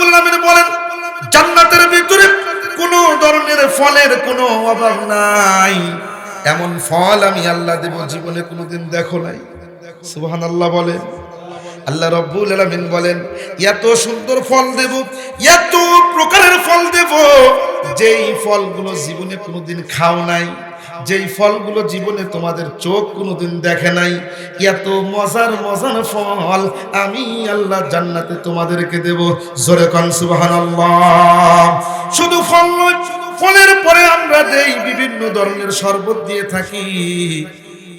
রব্বুল আলামিন বলেন, জান্নাতের ভিতরে কোনো ধরনের ফলের কোনো অভাব নাই। এমন ফল আমি আল্লাহ দেব, জীবনে কোনোদিন দেখো নাই। সুবহানাল্লাহ বলে। আল্লাহ রব্বুল আলামিন বলেন, এত সুন্দর ফল দেব, এত প্রকারের ফল দেব, যেই ফলগুলো জীবনে কোনোদিন খাও নাই। যেই ফলগুলো জীবনে তোমাদের চোখ কোনোদিন দেখে নাই, এত মজার মজার ফল আমি আল্লাহ জান্নাতে তোমাদেরকে দেব। জোরে কন, সুবহানাল্লাহ। শুধু ফল নয়, ফলের পরে আমরা দেই বিভিন্ন ধরনের শরবত দিয়ে থাকি,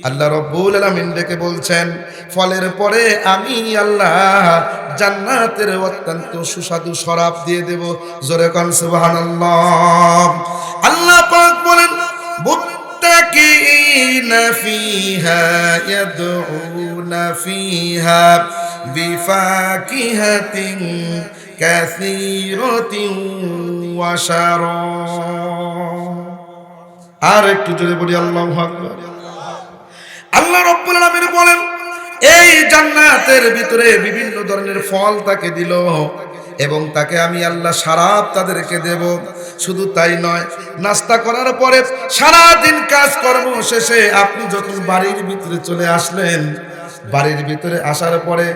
আল্লাহ রব্বুল আলামিন ডেকে বলছেন, ফলের পরে আমি আল্লাহ জান্নাতের অত্যন্ত সুস্বাদু শরাব দিয়ে দেব। জোরে কন, সুবহানাল্লাহ। আল্লাহ পাক বলেন ফিহা ইয়াদউনা ফিহা বিফাকিহাতিন কাসীরাতিন ওয়া শারাব আর একটু জোরে বলি, আল্লাহু আল্লাহ রব্বুল আলামিন বলেন, এই জান্নাতের ভিতরে বিভিন্ন ধরনের ফল তাকে দিল এবং তাকে আমি আল্লাহ সারাপ তাদেরকে দেব। শুধু তাই নয়, নাস্তা করার পরে সারা দিন কাজকর্ম শেষে আপনি যখন বাড়ির ভিতরে চলে আসলেন, বাড়ির ভিতরে আসার পরে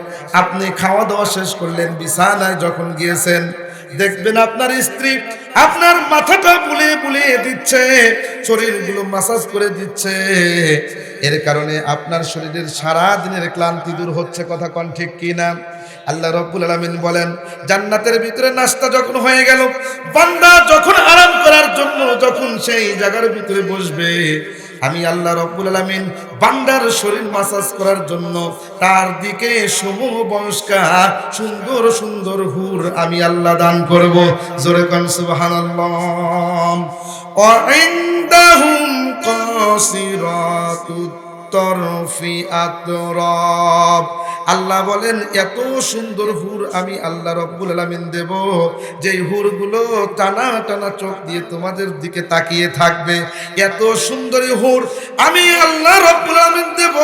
আপনি খাওয়া দাওয়া শেষ করলেন, বিছানায় যখন গিয়েছেন, দেখবেন আপনার স্ত্রী আপনার মাথাটা বুলিয়ে বুলিয়ে দিচ্ছে, শরীরগুলো মাসাজ করে দিচ্ছে। এর কারণে আপনার শরীরের সারা দিনের ক্লান্তি দূর হচ্ছে, কথা কন ঠিক কি না আল্লাহ রব্বুল আলামিন বলেন, জান্নাতের ভিতরে নাস্তা যখন হয়ে গেল, বান্দা যখন আরাম করার জন্য যখন সেই জায়গার ভিতরে বসবে, আমি আল্লাহ রব্বুল আলামিন বান্দার শরীর মাসাজ করার জন্য তার দিকে সমূহ বয়স্কা সুন্দর সুন্দর হুর আমি আল্লাহ দান করব। জোরে কন ওয়াইন্দাহুম কাসিরাতুত তরফি আতরাব। আল্লাহ বলেন, এত সুন্দর হুর আমি আল্লাহ রব্বুল আলামিন দেব। যেই হুরগুলো টানা টানা চোখ দিয়ে তোমাদের দিকে তাকিয়ে থাকবে। এত সুন্দরী হুর আমি আল্লাহ রব্বুল আলামিন দেব।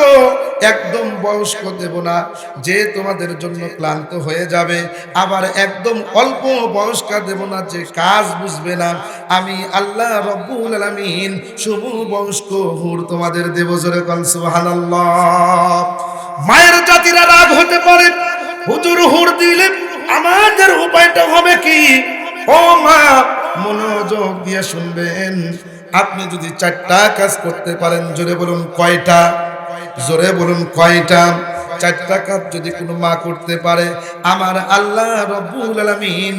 একদম বয়স্ক দেব না, যে তোমাদের জন্য ক্লান্ত হয়ে যাবে। আবার একদম অল্প বয়স্কা দেব না, যে কাজ বুঝবে না। আমি আল্লাহ রব্বুল আলামিন শুভ বয়স্ক হুর তোমাদের দেব জোরে কন সুবহানাল্লাহ। মায়ের জাতিরা রাগ হতে পারে। হুজুর হুর দিলে আমাদের উপায়টা হবে কি? ও মা, মনোযোগ দিয়ে শুনবেন। আপনি যদি চারটা কাজ করতে পারেন, জোরে বলুন কয়টা? জোরে বলুন কয়টা? চারটা কাজ যদি কোনো মা করতে পারে, আমার আল্লাহ রব্বুল আলামিন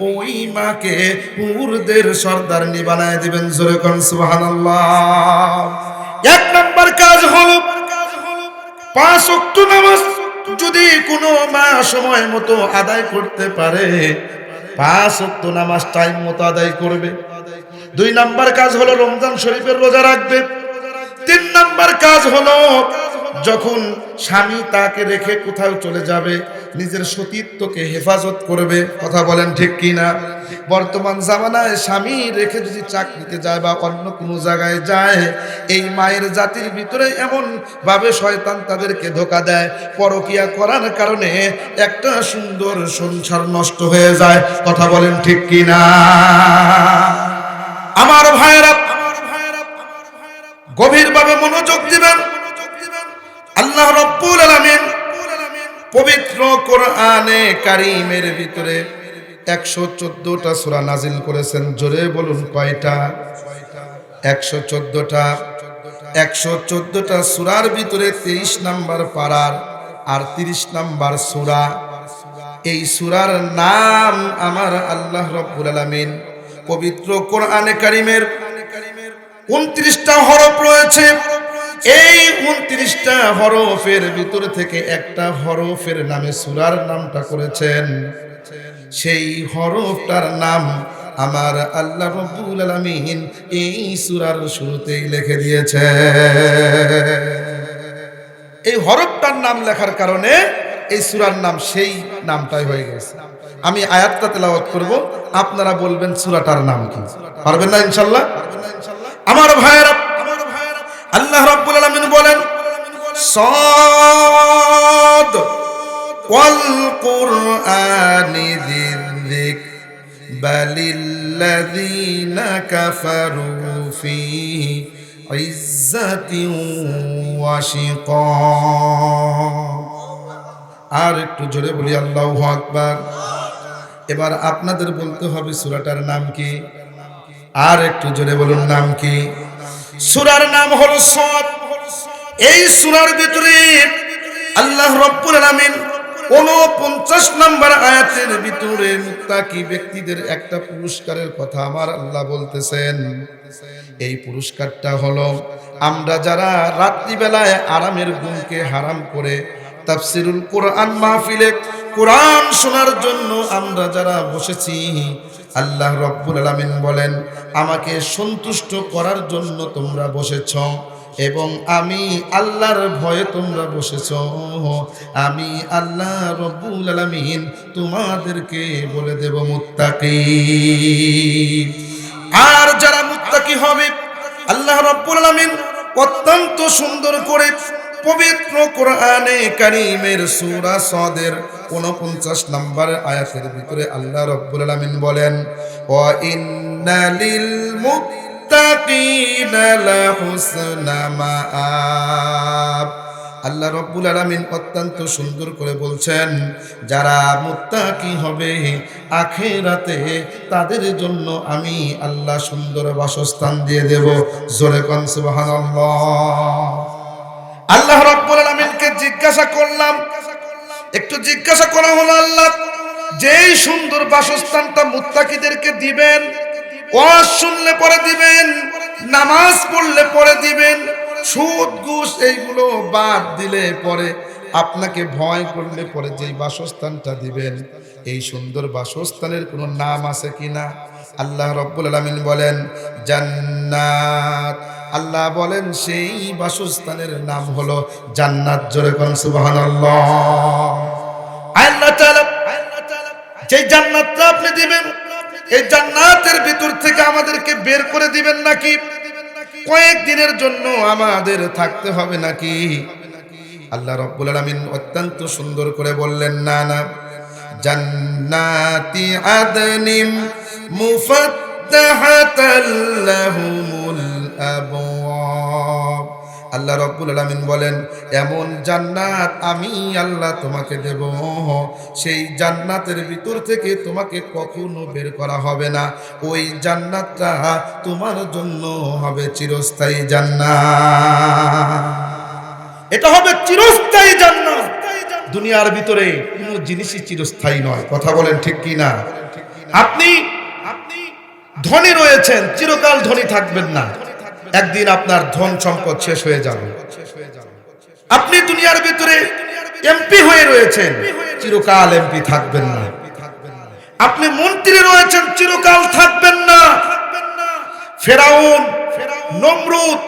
ওই মাকে হুরদের সর্দারনি বানায় দিবেন। জোরে কোন সুবহানাল্লাহ। এক নম্বর কাজ হলো পাঁচ অক্ট নামাজ যদি কোনো মা সময় মতো আদায় করতে পারে, পাঁচ অক্ট নামাজ টাইম মতো আদায় করবে। দুই নাম্বার কাজ হলো রমজান শরীফের রোজা রাখবে। তিন নাম্বার কাজ হলো যখন স্বামী তাকে রেখে কোথাও চলে যাবে, নিজের সতীত্বকে হেফাজত করবে। কথা বলেন ঠিক কি না বর্তমান জামানায় স্বামী রেখে যদি চাকরিতে যায় বা অন্য কোনো জায়গায় যায়, এই মায়ের জাতির ভিতরে এমন ভাবে শয়তান তাদেরকে ধোকা দেয়। পরকিয়া করার কারণে একটা সুন্দর সংসার নষ্ট হয়ে যায়। কথা বলেন ঠিক কি না আমার ভাইয়েরা, গভীরভাবে মনোযোগ দিবেন। আল্লাহ রব্বুল আলামিন পবিত্র কোরআনে কারিমের ভিতরে একশো চোদ্দটা সূরা নাজিল করেছেন। জোরে বলুন কয়টা? একশো চোদ্দটা। একশো চোদ্দটা সূরার ভিতরে তেইশ নাম্বার পাড়ার আর তিরিশ নাম্বার সূরা। এই সূরার নাম আমার আল্লাহ রব্বুল আলামিন পবিত্র কোরআনে কারিমের উনত্রিশটা হরফ রয়েছে। এই উনত্রিশটা হরফের ভিতর থেকে একটা হরফের নামে সুরার নামটা করেছেন। সেই হরফটার নাম আমার আল্লাহ রব্বুল আলামিন এই সুরার শুরুতেই লিখে দিয়েছে। এই হরফটার নাম লেখার কারণে এই সুরার নাম সেই নামটাই হয়ে গেছে। আমি আয়াতটা তেলাওয়াত করব, আপনারা বলবেন সুরাটার নাম কি? পারবেন না ইনশাল্লাহ আমার ভাইয়েরা, আল্লাহ রাব্বুল আলামিন বলেন, সাদ ওয়াল কুরআনি বালিল্লাযীনা কাফারু ফি ইজ্জাতিন ওয়া শিকাক আর একটু জোরে বলি, আল্লাহু আকবার। এবার আপনাদের বলতে হবে সূরাটার নাম কি? আর একটু জোরে বলুন, নাম কি? সূরার নাম হলো সদ এই সুরার ভিতরে আল্লাহ রব্বুল আলামিন পঞ্চাশ নম্বর আয়াতের ভিতরে মুত্তাকি ব্যক্তিদের একটা পুরস্কারের কথা আমার আল্লাহ বলতেছেন। এই পুরস্কারটা হলো, আমরা যারা রাত্রিবেলায় আরামের গুণকে হারাম করে তাফসিরুল কোরআন মাহফিলে কোরআন শোনার জন্য আমরা যারা বসেছি, আল্লাহ রব্বুল আলামিন বলেন, আমাকে সন্তুষ্ট করার জন্য তোমরা বসেছ। এবং আমি আল্লাহর ভয়ে তোমরা বসেছ। আমি আল্লাহ রব্বুল আলামিন তোমাদেরকে বলে দেব মুত্তাকি। আর যারা মুত্তাকি হবে, আল্লাহ রব্বুল আলামিন অত্যন্ত সুন্দর করে পবিত্র কোরআনে কারিমের সূরা সদের 49 নম্বর আয়াতের ভিতরে আল্লাহ রব্বুল আলামিন বলেন, ওয়া ইন্না লিল মুত্তাকিনা লাহুসনা মাআব আল্লাহ রব্বুল আলামিন অত্যন্ত সুন্দর করে বলছেন, যারা মুত্তাকি হবে আখেরাতে তাদের জন্য আমি আল্লাহ সুন্দর বাসস্থান দিয়ে দেব। জোরে কন সুবহানাল্লাহ। আল্লাহ রব্বুল আলামিনকে জিজ্ঞাসা করলাম, একটু জিজ্ঞাসা করা হলো আল্লাহ, যেই সুন্দর বাসস্থানটা মুত্তাকিদেরকে দিবেন ওয়াজ শুনলে পরে দিবেন, নামাজ পড়লে পরে দিবেন, সুদ, ঘুষ, এইগুলো বাদ দিলে পরে আপনাকে ভয় করলে পরে যেই বাসস্থানটা দিবেন, এই সুন্দর বাসস্থানের কোনো নাম আছে কিনা আল্লাহ রব্বুল আলামিন বলেন, জান্নাত। আল্লাহ বলেন, সেই বাসস্থানের নাম হলো জান্নাত। জোরে কোন সুবহানাল্লাহ। আল্লাহ তাআলা যে জান্নাতটা আপনি দিবেন এই জান্নাতের ভিতর থেকে আমাদেরকে বের করে দিবেন নাকি? কয়েক দিনের জন্য আমাদের থাকতে হবে নাকি? আল্লাহ রব্বুল আলামিন অত্যন্ত সুন্দর করে বললেন, না না। জান্নাতি আদনিম মুফাত্তাহাতাল লাহুমুল আল্লাহ রব্বুল আলামিন বলেন, এমন জান্নাত আমি আল্লাহ তোমাকে দেব। সেই জান্নাতের ভিতর থেকে তোমাকে কখনো বের করা হবে না। ওই জান্নাতটা তোমার জন্য হবে চিরস্থায়ী জান্নাত। এটা হবে চিরস্থায়ী জান্নাত। দুনিয়ার ভিতরে কোনো জিনিসই চিরস্থায়ী নয়। কথা বলেন ঠিক কি না? আপনি আপনি ধনী রয়েছেন, চিরকাল ধনী থাকবেন না। একদিন আপনার ধন সম্পদ শেষ হয়ে যাবে। আপনি দুনিয়ার ভিতরে এমপি হয়ে রয়েছেন, চিরকাল এমপি থাকবেন না। আপনি মন্ত্রী রয়েছেন, চিরকাল থাকবেন না। ফেরাউন, নমরুদ,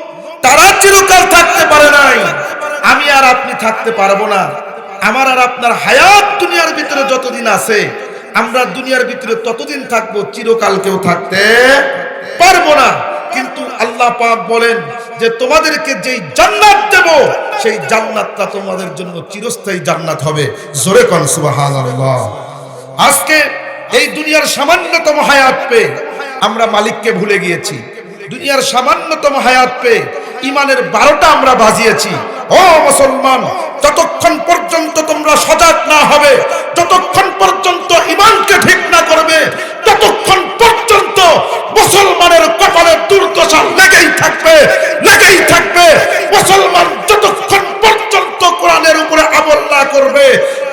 তারা চিরকাল থাকতে পারে নাই। আমি আর আপনি থাকতে পারব না। আমার আর আপনার হায়াত দুনিয়ার ভিতরে যতদিন আছে, আমরা দুনিয়ার ভিতরে ততদিন থাকব, চিরকাল কেউ থাকতে পারব না। কিন্তু আল্লাহ পাক বলেন যে তোমাদেরকে যেই জান্নাত দেব, সেই জান্নাতটা তোমাদের জন্য চিরস্থায়ী জান্নাত হবে। জোরে কন সুবহানাল্লাহ। আজকে এই দুনিয়ার সামান্যতম হায়াত পেয়ে আমরা মালিককে ভুলে গিয়েছি। দুনিয়ার সামান্যতম হায়াত পেয়ে ইমানের বারোটা আমরা বাজিয়েছি। ও মুসলমান যতক্ষণ পর্যন্ত তোমরা সজাগ না হবে, যতক্ষণ পর্যন্ত ইমানকে ঠিক না করবে, ততক্ষণ পর্যন্ত মুসলমানের কপালে দুর্দশা লেগেই থাকবে লেগেই থাকবে। মুসলমান যতক্ষণ পর্যন্ত কোরআনের উপরে আমল না করবে,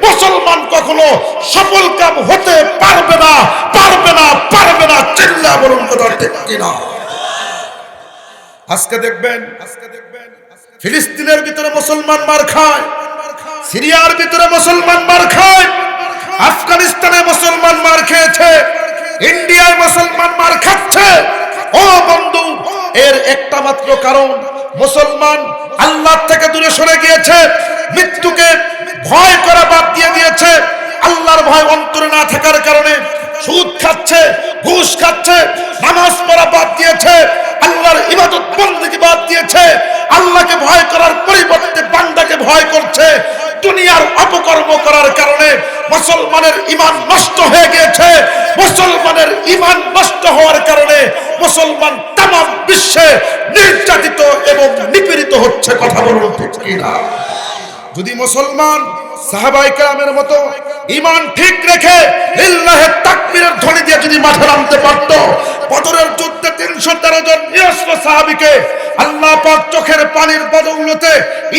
মুসলমান কখনো সফল কাম হতে পারবে না পারবে না পারবে না, চিল্লা বলুন কথা ঠিক কিনা। আজকে দেখবেন আজকে দেখবেন ফিলিস্তিনের ভিতরে মুসলমান মার খায়, সিরিয়ার ভিতরে মুসলমান মার খায়, আফগানিস্তানে মুসলমান মার খেয়েছে, ইন্ডিয়ায় মুসলমান মার খাচ্ছে। ও বন্ধু, এর একটা মাত্র কারণ, মুসলমান আল্লাহ থেকে দূরে সরে গিয়েছে, মৃত্যুকে ভয় করা বাদ দিয়ে দিয়েছে, আল্লাহর ভয় অন্তরে না থাকার কারণে সুদ খাচ্ছে, ঘুষ খাচ্ছে, নামাজ পড়া বাদ দিয়েছে আল্লাহর ইবাদত বন্দী বাদ দিয়েছে। আল্লাহকে ভয় করার পরিবর্তে বান্দাকে ভয় করছে। দুনিয়ার অপকর্ম করার কারণে মুসলমানের ইমান নষ্ট হয়ে গিয়েছে। মুসলমানের ইমান নষ্ট হওয়ার কারণে মুসলমান তাম বিশ্বে নির্যাতিত এবং নিপীড়িত হচ্ছে। কথা বলুন যদি মুসলমান সাহাবাই মতো ইমান ঠিক রেখে ধ্বনি দিয়ে যদি মাঠে নামতে পারত যুদ্ধে তিনশো তেরো জন সাহাবিকে আল্লাহ চোখের পানির বদৌলতে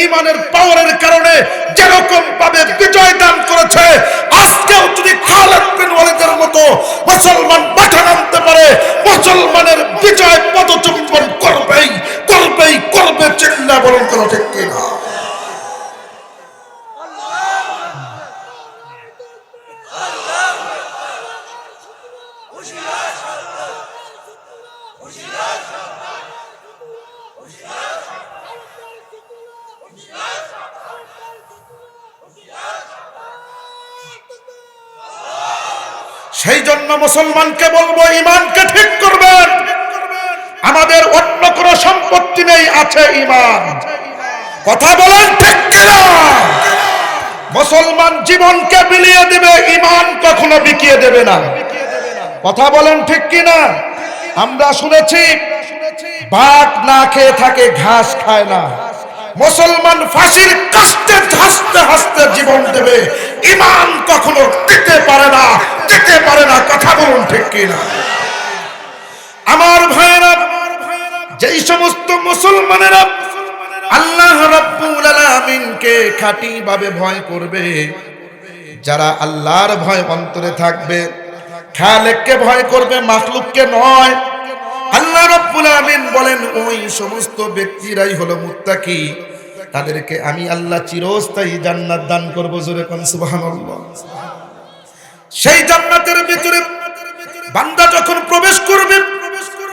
ইমানের পাওয়ারের কারণে যেরকম ভাবে বিজয় দান করেছে, আজকেও যদি খালেদ বিন ওয়ালিদের মতো মুসলমান মাঠে পারে, মুসলমানের বিজয় মুসলমানকে বলব ইমানকে ঠিক করবেন। আমাদের অন্য কোনো সম্পত্তি নেই, আছে ইমান কথা বলেন ঠিক কিনা। মুসলমান জীবনকে বিলিয়ে দেবে ইমান কখনো বিকিয়ে দেবে না। কথা বলেন ঠিক কিনা? আমরা শুনেছি, বাঘ না খেয়ে থাকে, ঘাস খায় না। মুসলমান ফাঁসির কাস্তে হাসতে হাসতে জীবন দেবে। ইমান কখনো দিতে পারে না, দিতে পারে না, কথা বলুন ঠিক কিনা? আমার ভাইয়েরা, যেই সমস্ত মুসলমানেরা আল্লাহ রাব্বুল আলামিনকে খাঁটি ভাবে ভয় করবে, যারা আল্লাহর ভয় অন্তরে থাকবে, খালেককে ভয় করবে, মাখলুককে নয়। আল্লাহ রাব্বুল আলামিন বলেন, ওই সমস্ত ব্যক্তিরাই হলো মুত্তাকি। তাদেরকে আমি আল্লাহ চিরস্থায়ী জান্নাত দান করব জোরে কোন সেই জান্নাতের ভিতরে বান্দা যখন প্রবেশ করবে,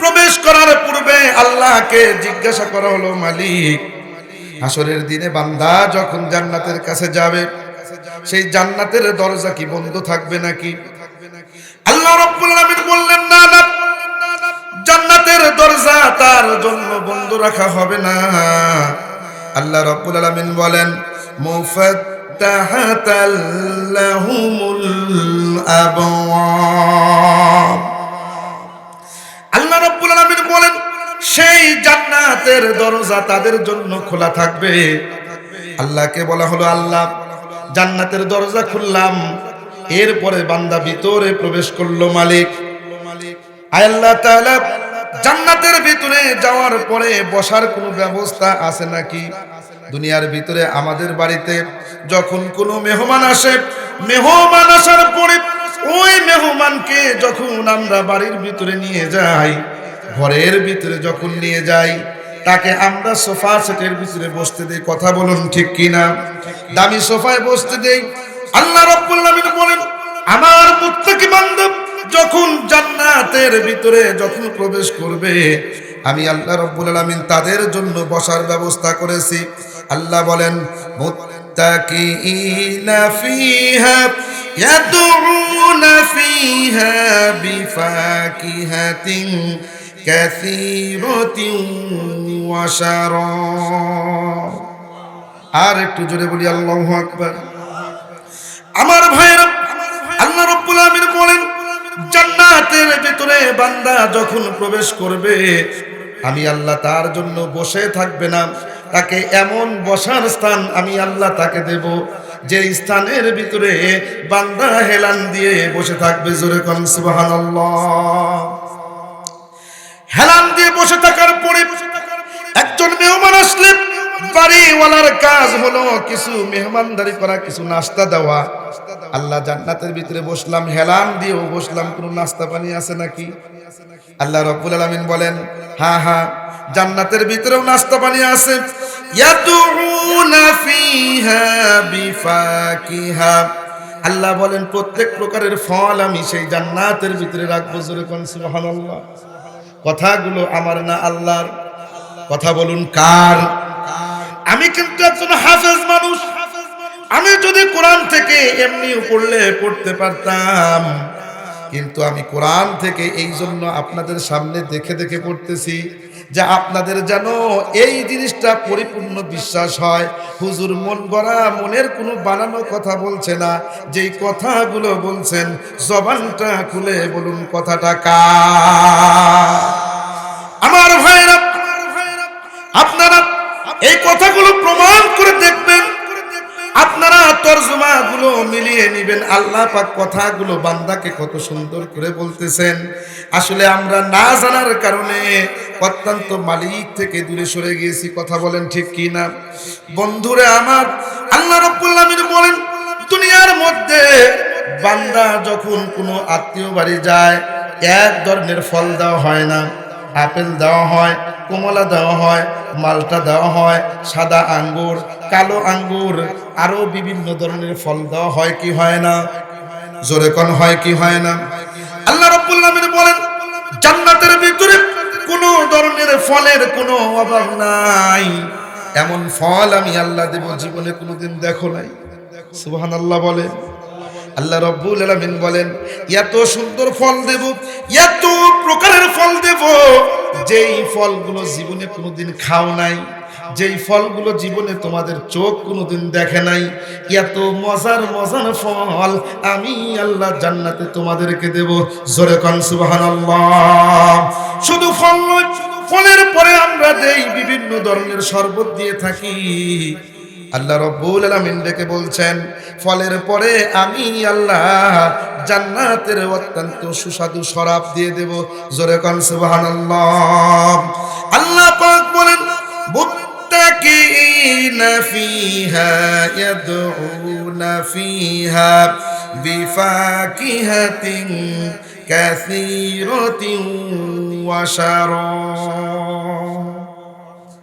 প্রবেশ করার পূর্বে আল্লাহকে জিজ্ঞাসা করা হলো, মালিক, হাসরের দিনে বান্দা যখন জান্নাতের কাছে যাবে, সেই জান্নাতের দরজা কি বন্ধ থাকবে নাকি? আল্লাহ রাব্বুল আলামিন বললেন, না না, জান্নাতের দরজা তার জন্য বন্ধ রাখা হবে না। আল্লাহ রাব্বুল আলামিন বলেন আল্লাহ রাব্বুল আলামিন বলেন, সেই জান্নাতের দরজা তাদের জন্য খোলা থাকবে। আল্লাহকে বলা হলো, আল্লাহ, জান্নাতের দরজা খুললাম, এরপরে বান্দা ভিতরে প্রবেশ করল মালিক। আল্লাহ তাআলা জান্নাতের ভিতরে যাওয়ার পরে বসার কোনো ব্যবস্থা আছে নাকি? দুনিয়ার ভিতরে আমাদের বাড়িতে যখন কোনো মেহমান আসে, মেহমান আসার পরে ওই মেহমানকে যখন আমরা বাড়ির ভিতরে নিয়ে যাই, ঘরের ভিতরে যখন নিয়ে যাই, তাকে আমরা সোফা সেটের ভিতরে বসতে দেই। কথা বলুন ঠিক কিনা? দামি সোফায় বসতে দেই। আল্লাহ রব্বুল আলামিন বলেন, আমার মুত্তাকি বান্দব যখন জান্নাতের ভিতরে যখন প্রবেশ করবে, আমি আল্লাহ রব্বুল আলামিন তাদের জন্য বসার ব্যবস্থা করেছি। আল্লাহ বলেন ফিহা বিফাকিহাতিন কাসীরাতিন ওয়া শারাব আর একটু জোরে বলি, আল্লাহু আকবার। আমার ভাইরা আল্লাহ রব্বুল আমিন বলেন জান্নাতের ভিতরে বান্দা যখন প্রবেশ করবে, আমি আল্লাহ তার জন্য বসে থাকবে না। তাকে এমন বসার স্থান আমি আল্লাহ তাকে দেব, যে স্থানের ভিতরে বান্দা হেলান দিয়ে বসে থাকবে। জোরে কন, সুবহানাল্লাহ। হেলান দিয়ে বসে থাকার পরে একজন মেহমান আসলে বাড়িওয়ালার কাজ হলো কিছু মেহমানদারি করা, কিছু নাস্তা দেওয়া। আল্লাহ জান্নাতের ভিতরে বসলাম, হেলান দিয়েও বসলাম। কোনো নাস্তা পানি আছে নাকি? আল্লাহ রব্বুল আলামিন বলেন হ্যাঁ হ্যাঁ জান্নাতের ভিতরেও নাস্তা পানি আছে। আল্লাহ বলেন, প্রত্যেক প্রকারের ফল আমি সেই জান্নাতের ভিতরে রাখব জোরে কোন, সুবহানাল্লাহ। কথাগুলো আমার না আল্লাহর? কথা বলুন কার? আমি কিন্তু একজন হাফেজ মানুষ। আমি যদি কোরআন থেকে এমনি পড়লে পড়তে পারতাম। কিন্তু আমি কোরআন থেকে এই জন্য আপনাদের সামনে দেখে দেখে পড়তেছি যে আপনাদের যেন এই জিনিসটা পরিপূর্ণ বিশ্বাস হয়। হুজুর মন গড়া, মনের কোনো বানানো কথা বলছে না। যেই কথাগুলো বলছেন, জবানটা খুলে বলুন, কথাটা কা আমার ভাইরা কথাগুলো প্রমাণ করে দেখবেন। আপনারা তর্জমা গুলো মিলিয়ে নিবেন। আল্লাহ পাক কথাগুলো বান্দাকে কত সুন্দর করে বলতেছেন। আসলে আমরা না জানার কারণে অত্যন্ত মালিক থেকে দূরে সরে গিয়েছি। কথা বলেন ঠিক কি না বন্ধুরে আমার, আল্লাহ রব্বুল আলামিন বলেন, দুনিয়ার মধ্যে বান্দা যখন কোনো আত্মীয় বাড়ি যায়, এক ধরনের ফল দেওয়া হয় না। আপেল দেওয়া হয়, কমলা দেওয়া হয়, মালটা দেওয়া হয়, সাদা আঙ্গুর, কালো আঙ্গুর আরও বিভিন্ন ধরনের ফল দেওয়া হয় কি হয় না? জোরে কোন হয় কি হয় না? আল্লাহ রাব্বুল আলামিন বলেন, জান্নাতের ভিতরে কোনো ধরনের ফলের কোনো অভাব নাই। এমন ফল আমি আল্লাহ দেব, জীবনে কোনোদিন দেখো নাই। সুবহানাল্লাহ বলে। আল্লাহ রব্বুল আলামিন বলেন, এত সুন্দর ফল দেব, এত প্রকারের ফল দেব, যেই ফলগুলো জীবনে কোনোদিন খাও নাই, যেই ফলগুলো জীবনে তোমাদের চোখ কোনোদিন দেখে নাই, এত মজার মজার ফল আমি আল্লাহ জান্নাতে তোমাদেরকে দেব। জোরে কন, সুবহানাল্লাহ। শুধু ফল ফলের পরে আমরা দেই বিভিন্ন ধরনের শরবত দিয়ে থাকি। আল্লাহ রব্বুল আলামিন ডেকে বলছেন, ফলের পরে আমি আল্লাহ জান্নাতের অত্যন্ত সুস্বাদু শরাব দিয়ে দেব। জোরে কন সুবহানাল্লাহ। আল্লাহ পাক বলেন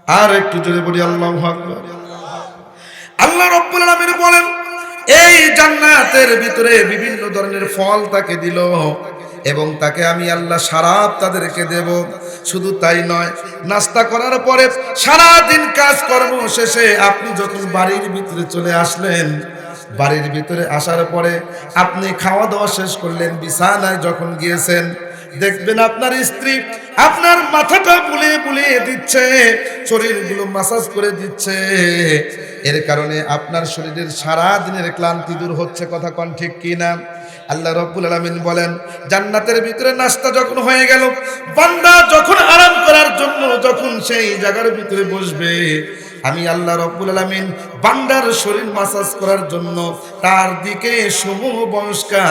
আর একটু জোরে বলি, আল্লাহ আকবার। আল্লাহ রব্বুল আলামিন বলেন, এই জান্নাতের ভিতরে বিভিন্ন ধরনের ফল তাকে দিল এবং তাকে আমি আল্লাহ সারাপ তাদেরকে দেব। শুধু তাই নয়, নাস্তা করার পরে সারা দিন কাজকর্ম শেষে আপনি যখন বাড়ির ভিতরে চলে আসলেন, বাড়ির ভিতরে আসার পরে আপনি খাওয়া দাওয়া শেষ করলেন, বিছানায় যখন গিয়েছেন দেখবেন আপনার স্ত্রী আপনার মাথাটা বুলিয়ে বুলিয়ে দিচ্ছে, শরীরগুলো মাসাজ করে দিচ্ছে। এর কারণে আপনার শরীরের সারা দিনের ক্লান্তি দূর হচ্ছে, কথা কন ঠিক কি না আল্লাহ রব্বুল আলামিন বলেন, জান্নাতের ভিতরে নাস্তা যখন হয়ে গেল, বান্দা যখন আরাম করার জন্য যখন সেই জায়গার ভিতরে বসবে আমি আল্লাহ রব্বুল আলমিন বান্দার শরীর মাসাজ করার জন্য তার দিকে সমূহ বংশকা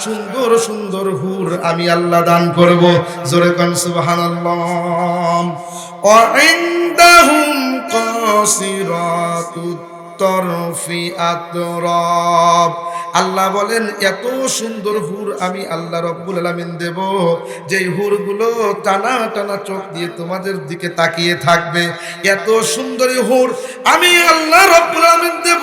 সুন্দর সুন্দর হুর আমি আল্লাহ দান করব। জোরে কান, সুবহানাল্লাহ। ওয়া ইনদাহুম কাসিরাতুত তরফি আতরব। আল্লাহ বলেন, এত সুন্দর হুর আমি আল্লাহ রব্বুল আলামিন দেব। যেই হুরগুলো টানা টানা চোখ দিয়ে তোমাদের দিকে তাকিয়ে থাকবে। এত সুন্দরী হুর আমি আল্লাহ রব্বুল আলামিন দেব।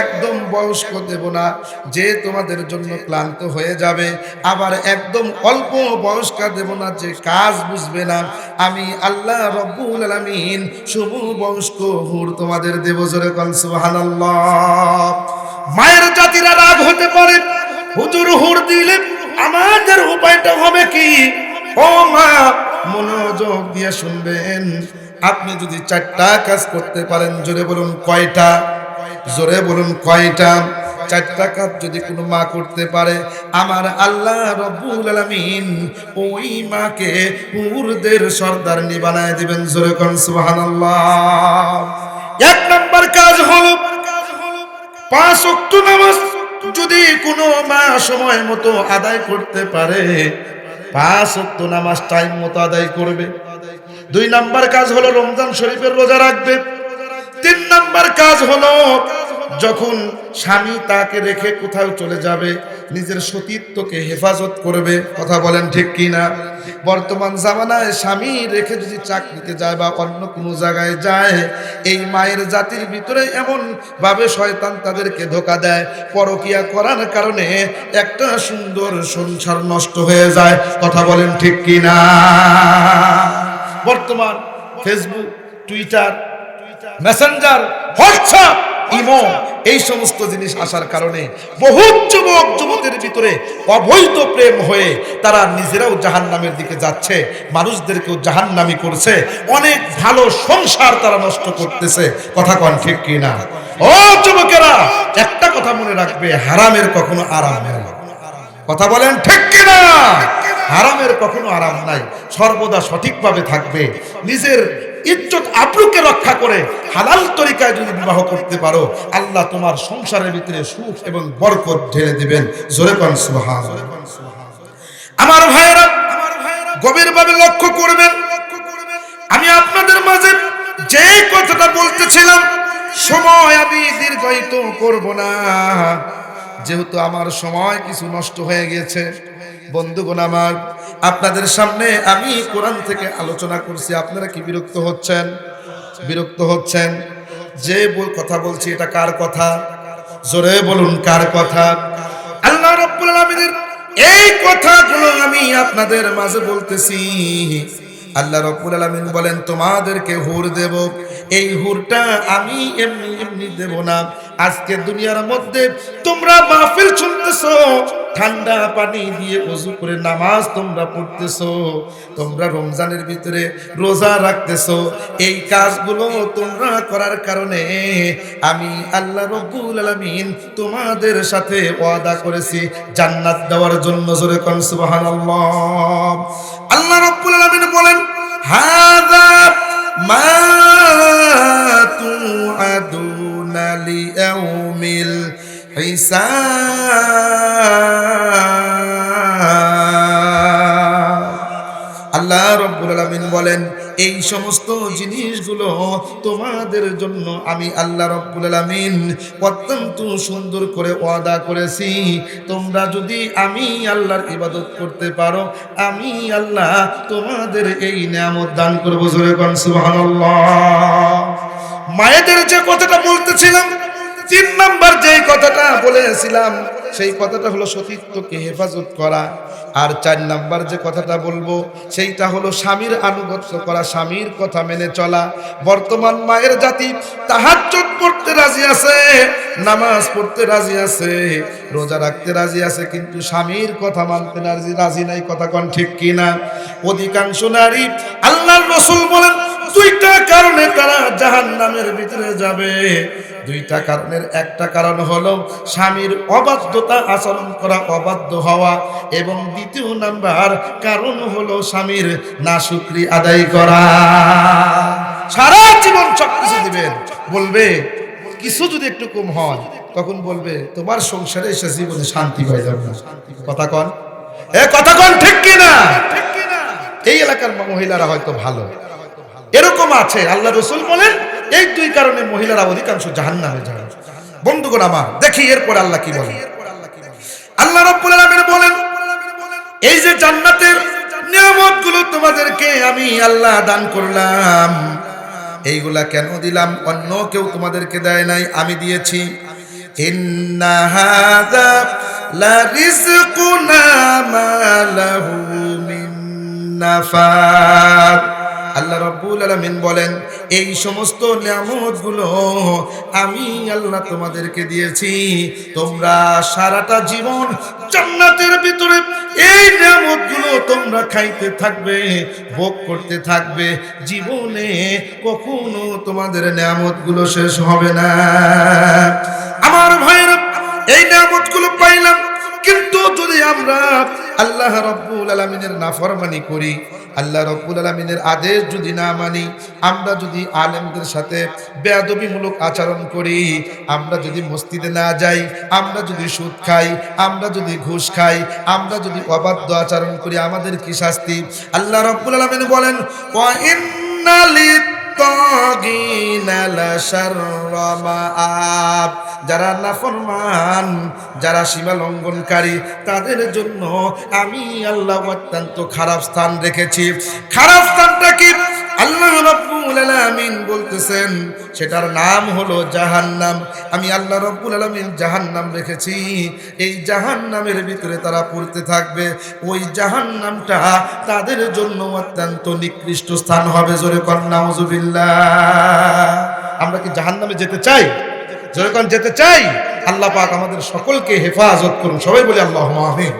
একদম বয়স্ক দেব না, যে তোমাদের জন্য ক্লান্ত হয়ে যাবে। আবার একদম অল্প বয়স্কা দেব না, যে কাজ বুঝবে না। আমি আল্লাহ রব্বুল আলামিন শুভ বয়স্ক হুর তোমাদের দেব জোরে কন সুবহানাল্লাহ। মায়ের জাতিরা রাগ হতে পারে। হুজুর হুর দিলে আমাদের উপায়টা হবে কি? ও মা, মনোযোগ দিয়ে শুনবেন। আপনি যদি চারটা কাজ করতে পারেন, জোরে বলুন কয়টা? জোরে বলুন কয়টা? চারটা কাজ যদি কোনো মা করতে পারে, আমার আল্লাহ রব্বুল আলামিন ওই মাকে হুরদের সর্দারনি বানায় দিবেন। জোরে কোন সুবহানাল্লাহ। এক নাম্বার কাজ হলো পাঁচ অক্ট নামাজ যদি কোনো মা সময় মতো আদায় করতে পারে, পাঁচ অক্ট নামাজ টাইম মতো আদায় করবে। দুই নাম্বার কাজ হলো রমজান শরীফের রোজা রাখবে। তিন নাম্বার কাজ হলো যখন স্বামী তাকে রেখে কোথাও চলে যাবে, নিজের সতীত্বকে হেফাজত করবে। কথা বলেন ঠিক কি না বর্তমান জামানায় স্বামী রেখে যদি চাকরিতে যায় বা অন্য কোনো জায়গায় যায়, এই মায়ের জাতির ভিতরে এমন ভাবে শয়তান তাদেরকে ধোকা দেয়। পরকিয়া করার কারণে একটা সুন্দর সংসার নষ্ট হয়ে যায়। কথা বলেন ঠিক কি না বর্তমান Facebook Twitter Messenger WhatsApp Imo এই সমস্ত জিনিস আসার কারণে বহু যুবক যুবকের ভিতরে অবৈধ প্রেম হয়ে তারা নিজেরাও জাহান নামের দিকে যাচ্ছে, মানুষদেরকেও জাহান নামি করছে, অনেক ভালো সংসার তারা নষ্ট করতেছে। কথা কন ঠিক কিনা? ও যুবকেরা, একটা কথা মনে রাখবে, হারামের কখনো আরাম কথা বলেন ঠিক কিনা? হারামের কখনো আরাম নাই, সর্বদা সঠিকভাবে থাকবে। নিজের ইজ্জত আব্রুকে রক্ষা করে হালাল তরিকায় যদি বিবাহ করতে পারো, আল্লাহ তোমার সংসারের ভিতরে সুখ এবং বরকত ঢেলে দিবেন। জোরে কন সুবহান আমার ভাইয়েরা গভীরভাবে লক্ষ্য করবেন। আমি আপনাদের মাঝে যে কথাটা বলতেছিলাম, সময় আমি দীর্ঘায়িত করব না। যেহেতু আমার সময় কিছু নষ্ট হয়ে গেছে বন্ধুগণ আমার আপনাদের সামনে আমি কোরআন থেকে আলোচনা করছি। আপনারা কি বিরক্ত হচ্ছেন? বিরক্ত হচ্ছেন? যে বল কথা বলছি, এটা কার কথা? জোরে বলুন, কার কথা? আল্লাহ রাব্বুল আলামিনের এই কথাগুলো আমি আপনাদের মাঝে বলতেছি। আল্লাহ রব্বুল আলামিন বলেন, তোমাদেরকে হুর দেব। এই হুরটা আমি এমনি এমনি দেব না। আজকে দুনিয়ার মধ্যে তোমরা মাহফিল শুনতেছো ঠান্ডা পানি দিয়ে ওযু করে নামাজ তোমরা পড়তেছো। তোমরা রমজানের ভিতরে রোজা রাখতেছো। এই কাজগুলো তোমরা করার কারণে আমি আল্লাহ রব্বুল আলামিন তোমাদের সাথে ওয়াদা করেছি জান্নাত দেওয়ার জন্য জোরে কোন সুবহানাল্লাহ। আল্লাহ রব্বুল আলামিন বলেন, হাযা মা তুআদুনা লিয়াউমিল হিসাব আল্লাহ রব্বুল বলেন, এই সমস্ত জিনিসগুলো তোমাদের জন্য আমি আল্লাহ রব্বুল আলামিন অত্যন্ত সুন্দর করে ওয়াদা করেছি। তোমরা যদি আমি আল্লাহর ইবাদত করতে পারো, আমি আল্লাহ তোমাদের এই নিয়ামত দান করব। জোরে কোন সুবহানাল্লাহ। মায়েদের যে কথাটা বলতেছিলাম, তিন নাম্বার যে কথাটা বলেছিলাম, সেই কথাটা হলো সতীত্বকে হেফাজত করা। আর চার নাম্বার যে কথাটা বলব, সেইটা হলো স্বামীর আনুগত্য করা, স্বামীর কথা মেনে চলা। বর্তমান মায়ের জাতি তাহাজ্জুদ পড়তে রাজি আছে, নামাজ পড়তে রাজি আছে, রোজা রাখতে রাজি আছে, কিন্তু স্বামীর কথা মানতে রাজি রাজি নাই, কথা কোন ঠিক কিনা? অধিকাংশ নারী আল্লাহর রসুল বলেন দুইটা কারণে তারা জাহান নামের ভিতরে যাবে। দুইটা কারণের একটা কারণ হলো, স্বামীর অবাধ্যতা আচরণ করা অবাধ্য হওয়া এবং দ্বিতীয় নাম্বার কারণ হলো স্বামীর না শুক্রি আদায় করা। সারা জীবন সব কিছু দিবেন বলবে, কিছু যদি একটু কম হয়, তখন বলবে, তোমার সংসারে এসে জীবনে শান্তি পাই যাবে না। কথা কন। এ কথা কন ঠিক কিনা? এই এলাকার মহিলারা হয়তো ভালো। এরকম আছে। আল্লাহ রসুল বলেন, এই দুই কারণে মহিলারা অধিকাংশ জাহান নামে যাবে বন্ধুগণ আমার, দেখি এরপর আল্লাহ কি বলেন। আল্লাহ রব্বুল আলামিন বলেন, এই যে জান্নাতের নিয়ামতগুলো তোমাদেরকে আমি আল্লাহ দান করলাম, এইগুলা কেন দিলাম? অন্য কেউ তোমাদেরকে দেয় নাই, আমি দিয়েছি। ইন্না আল্লাহ রব্বুল আলামিন বলেন, এই সমস্ত নিয়ামতগুলো আমি আল্লাহ তোমাদেরকে দিয়েছি। তোমরা সারাটা জীবন জান্নাতের ভিতরে এই নিয়ামতগুলো তোমরা খাইতে থাকবে, ভোগ করতে থাকবে। জীবনে কখনো তোমাদের নিয়ামতগুলো শেষ হবে না। আমার ভাইয়েরা, এই নিয়ামতগুলো পাইলাম, কিন্তু যদি আমরা আল্লাহ রব্বুল আলমিনের নাফরমানি করি আল্লাহ রব্বুল আলমিনের আদেশ যদি না মানি, আমরা যদি আলেমদের সাথে বেয়াদবিমূলক আচরণ করি, আমরা যদি মসজিদে না যাই, আমরা যদি সুদ খাই, আমরা যদি ঘুষ খাই, আমরা যদি অবাধ্য আচরণ করি, আমাদের কি শাস্তি আল্লাহ রব্বুল আলমিন বলেন, "ওয়া ইন্না লিত্তাগিনা লাশাররা মাআব।" যারা নাফরমান, যারা সীমা লঙ্ঘনকারী, তাদের জন্য আমি আল্লাহ অত্যন্ত খারাপ স্থান রেখেছি। খারাপ স্থানটা কি? আল্লাহ রব্বুল আলামিন বলতেছেন, সেটার নাম হলো জাহান্নাম। আমি আল্লাহ রব্বুল আলামিন জাহান্নাম রেখেছি। এই জাহান্নামের ভিতরে তারা পড়তে থাকবে। ওই জাহান্নামটা তাদের জন্য অত্যন্ত নিকৃষ্ট স্থান হবে। জোরে কন্যা আমরা কি জাহান্নামে যেতে চাই? যখন যেতে চাই, আল্লাহ পাক আমাদের সকলকে হেফাজত করুন। সবাই বলি আল্লাহ মাহিন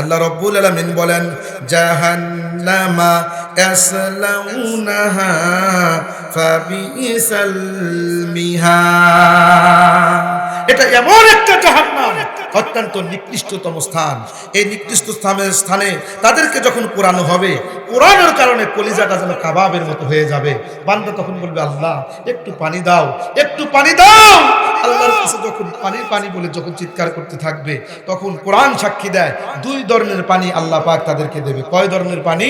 আল্লাহ রব্বুল আলামিন বলেন, জাহান্নামা ইয়াসলাউনাহা ফাবিসাল মিহা। এটা এমন একটা জাহান্নাম। অত্যন্ত নিকৃষ্টতম স্থান। এই নিকৃষ্ট স্থানের স্থানে তাদেরকে যখন কোরআন হবে কোরআনের কারণে কলিজাটা যেন কাবাবের মতো হয়ে যাবে। বান্দা তখন বলবে, আল্লাহ, একটু পানি দাও, একটু পানি দাও আল্লাহর কাছে যখন পানি পানি বলে যখন চিৎকার করতে থাকবে, তখন কোরআন সাক্ষী দেয়, দুই ধরনের পানি আল্লাহ পাক তাদেরকে দেবে। কয় ধরনের পানি?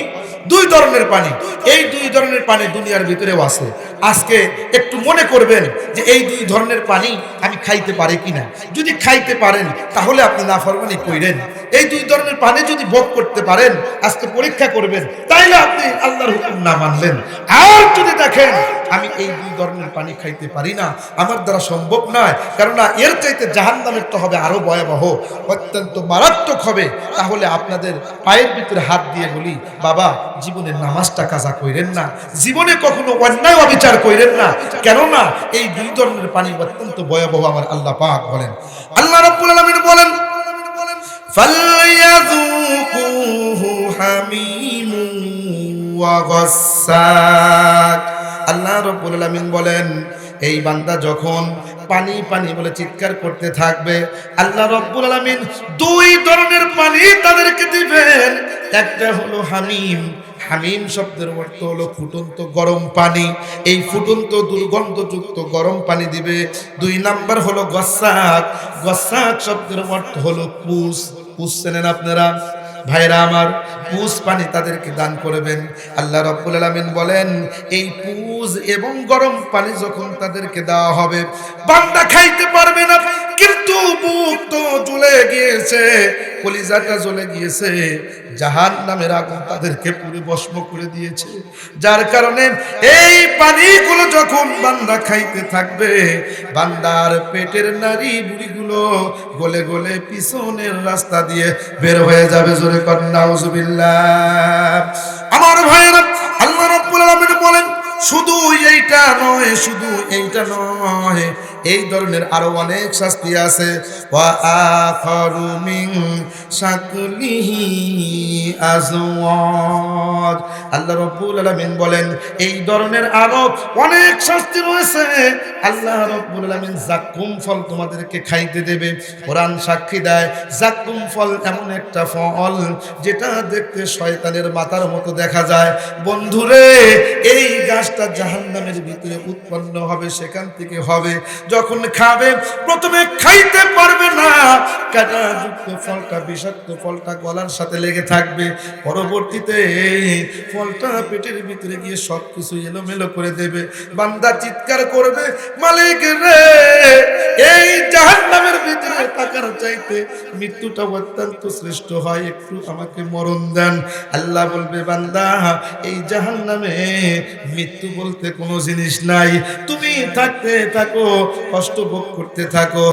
দুই ধরনের পানি। এই দুই ধরনের পানি দুনিয়ার ভিতরেও আছে। আজকে একটু মনে করবেন যে এই দুই ধরনের পানি আমি খাইতে পারি কিনা। যদি খাইতে পারেন, তাহলে আপনি নাফরমানি কইরেন। এই দুই ধরনের পানি যদি ভোগ করতে পারেন, আজকে পরীক্ষা করবেন, তাইলে আপনি আল্লাহর হুকুম না মানলেন। আর যদি দেখেন আমি এই দুই ধরনের পানি খাইতে পারি না আমার দ্বারা সম্ভব নয় কেননা এর চাইতে জাহান নামের তো হবে আরো ভয়াবহ অত্যন্ত মারাত্মক হবে তাহলে আপনাদের পায়ের ভিতরে হাত দিয়ে বলি বাবা জীবনে নামাজটা কাজা কইরেন না জীবনে কখনো অন্যায় অবিচার কইরেন না কেননা এই দুই ধরনের পানি অত্যন্ত ভয়াবহ আমার আল্লাহ পাক বলেন আল্লাহ রাব্বুল আলামিন বলেন فليذوقوه حميم وغساق আল্লাহ রব্বুল আলামিন বলেন, এই বান্দা যখন পানি পানি বলে চিৎকার করতে থাকবে, আল্লাহ রব্বুল আলামিন দুই ধরনের পানি তাদেরকে দিবেন। একটা হলো হামিম। হামিম শব্দের অর্থ হলো ফুটন্ত গরম পানি। এই ফুটন্ত, দুর্গন্ধযুক্ত গরম পানি দিবে। দুই নাম্বার হলো গসাক। গসাক শব্দের অর্থ হলো পুষ। পুষ চেনেন আপনারা? ভাইরা আমার পুজ পানি তাদেরকে দান করবেন। আল্লাহ রব্বুল আলামিন বলেন, এই পুজ এবং গরম পানি যখন তাদেরকে দেওয়া হবে, বান্দা খাইতে পারবে না। কিন্তু বুক তো জ্বলে গিয়েছে, কলিজাটা জ্বলে গিয়েছে। জাহান নামের আগুন তাদেরকে পুরো ভস্ম করে দিয়েছে। যার কারণে এই পানিগুলো যখন বান্দা খাইতে থাকবে, বান্দার পেটের নারী বুড়িগুলো গলে গলে পিছনের রাস্তা দিয়ে বের হয়ে যাবে জোরে কন্যাউজুবিল্লাহ আমার ভাইয়েরা, আল্লাহ রাব্বুল আলামিন বলেন শুধু এইটা নয় শুধু এইটা নয়। এই ধরনের আরও অনেক শাস্তি আছে। আজওয়াজ। আল্লাহ রাব্বুল আলামিন বলেন, এই ধরনের আরও অনেক শাস্তি রয়েছে। আল্লাহ রাব্বুল আলামিন জাকুম ফল তোমাদেরকে খাইতে দেবে। কোরআন সাক্ষী দেয় জাকুম ফল এমন একটা ফল যেটা দেখতে শয়তানের মাথার মতো দেখা যায়। বন্ধুরে, এই গাছটা জাহান্নামের ভিতরে উৎপন্ন হবে, সেখান থেকে হবে। যখন খাবে, প্রথমে খাইতে পারবে না। কাঁটাযুক্ত ফলটা বিষাক্ত ফলটা গলার সাথে লেগে থাকবে। পরবর্তীতে ফলটা পেটের ভিতরে গিয়ে সব কিছু এলোমেলো করে দেবে। বান্দা চিৎকার করবে, মালিক রে, এই জাহান্নামের ভিতরে টাকার চাইতে মৃত্যুটা অত্যন্ত শ্রেষ্ঠ হয়, একটু আমাকে মরণ দেন। আল্লাহ বলবে, বান্দা, এই জাহান্নামে মৃত্যু বলতে কোনো জিনিস নাই। তুমি থাকতে থাকো, কষ্ট ভোগ করতে থাকো।